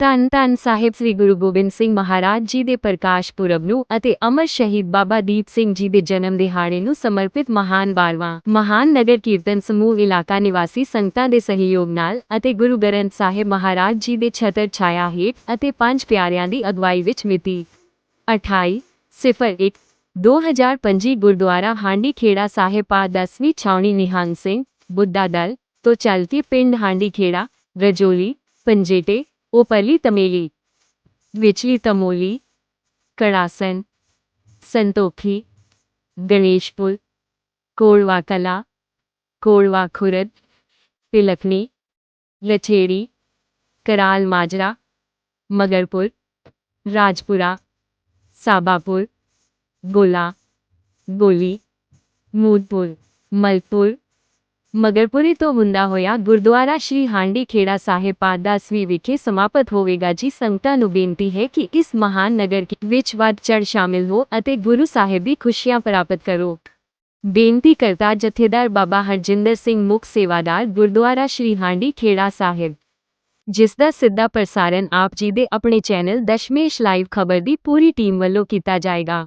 ਧੰਨ ਧੰਨ ਸਾਹਿਬ ਸ੍ਰੀ ਗੁਰੂ ਗੋਬਿੰਦ ਸਿੰਘ ਮਹਾਰਾਜ ਜੀ ਦੇ ਪ੍ਰਕਾਸ਼ ਪੁਰਬ ਨੂੰ ਅਤੇ ਅਮਰ ਸ਼ਹੀਦ ਬਾਬਾ ਦੀਪ ਸਿੰਘ ਜੀ ਦੇ ਜਨਮ ਦਿਹਾੜੇ ਨੂੰ ਸਮਰਪਿਤ ਮਹਾਨ ਬਾਰਵਾਂ, ਮਹਾਨ ਨਗਰ ਕੀਰਤਨ ਸਮੂਹ ਇਲਾਕਾ ਨਿਵਾਸੀ ਸੰਗਤਾਂ ਦੇ ਸਹਿਯੋਗ ਨਾਲ ਅਤੇ ਗੁਰੂ ਗ੍ਰੰਥ ਸਾਹਿਬ ਮਹਾਰਾਜ ਜੀ ਦੇ ਛਤਰ ਛਾਇਆ ਹੇਠ ਅਤੇ ਪੰਜ ਪਿਆਰਿਆਂ ਦੀ ਅਗਵਾਈ ਵਿੱਚ ਮਿਤੀ 28 ਸਿਫਰ 1 2025 ਗੁਰਦੁਆਰਾ ਹਾਂਡੀ ਖੇੜਾ ਸਾਹਿਬ ਪਾ 10ਵੀਂ ਛਾਉਣੀ ਨਿਹੰਗ ਸਿੰਘ, ਬੁੱਢਾ ਦਲ ਤੋਂ ਚਲਤੀ ਪਿੰਡ ਹਾਂਡੀ ਖੇੜਾ ਰਜੋਲੀ, ਪੰਜੇਟੇ ਉਪਰਲੀ ਤਮੇਲੀ ਵਿਚਲੀ ਤਮੋਲੀ ਕੜਾਸਨ ਸੰਤੋਖੀ ਗਣੇਸ਼ਪੁਰ ਕੋੜਵਾ ਕਲਾ ਕੋੜਵਾ ਖੁਰਦ ਤਿਲਕਨੀ ਲਛੇੜੀ ਕਰਾਲ ਮਾਜਰਾ ਮਗਰਪੁਰ ਰਾਜਪੁਰਾ ਸਾਬਾਪੁਰ ਗੋਲਾ ਗੋਲੀ ਮੂਦਪੁਰ ਮਲਪੁਰ ਮਗਰਪੁਰੀ ਤੋਂ ਹੁੰਦਾ ਹੋਇਆ ਗੁਰਦੁਆਰਾ ਸ਼੍ਰੀ ਹਾਂਡੀ ਖੇੜਾ ਸਾਹਿਬ ਪਾਦ 10ਵੀਂ ਵਿਖੇ ਸਮਾਪਤ ਹੋਵੇਗਾ ਜੀ। ਸੰਗਤਾਂ ਨੂੰ ਬੇਨਤੀ ਹੈ ਕਿ ਇਸ ਮਹਾਨ ਨਗਰ ਵਿੱਚ ਵੱਧ ਚੜ ਸ਼ਾਮਿਲ ਹੋ ਅਤੇ ਗੁਰੂ ਸਾਹਿਬ ਦੀ ਖੁਸ਼ੀਆਂ ਪ੍ਰਾਪਤ ਕਰੋ। ਬੇਨਤੀ ਕਰਤਾ ਜਥੇਦਾਰ ਬਾਬਾ ਹਰਜਿੰਦਰ ਸਿੰਘ ਮੁੱਖ ਸੇਵਾਦਾਰ ਗੁਰਦੁਆਰਾ ਸ਼੍ਰੀ ਹਾਂਡੀ ਖੇੜਾ ਸਾਹਿਬ। ਜਿਸ ਦਾ ਸਿੱਧਾ ਪ੍ਰਸਾਰਣ ਆਪ ਜੀ ਦੇ ਆਪਣੇ ਚੈਨਲ ਦਸ਼ਮੇਸ਼ ਲਾਈਵ ਖਬਰ ਦੀ ਪੂਰੀ ਟੀਮ ਵੱਲੋਂ ਕੀਤਾ ਜਾਏਗਾ।